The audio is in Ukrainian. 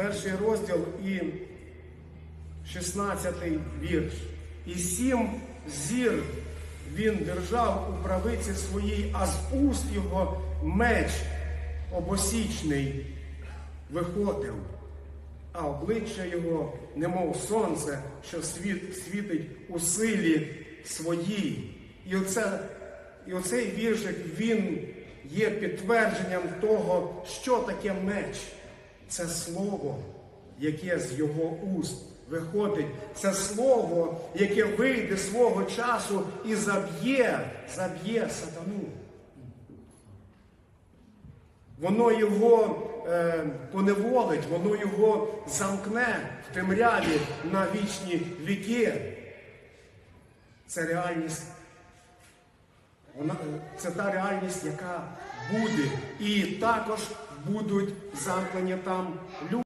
перший розділ і 16 вірш. І сім зір він держав у правиці своїй, а з уст його меч обосічний виходив, а обличчя його, немов сонце, що світ, світить у силі своїй. І, оце, і оцей віршик він є підтвердженням того, що таке меч. Це слово, яке з його уст виходить. Це слово, яке вийде свого часу і заб'є, заб'є сатану. Воно його е, поневолить, воно його замкне в темряві на вічні віки. Це реальність. Вона, е, це та реальність, яка буде. І також будуть замкнені там люди.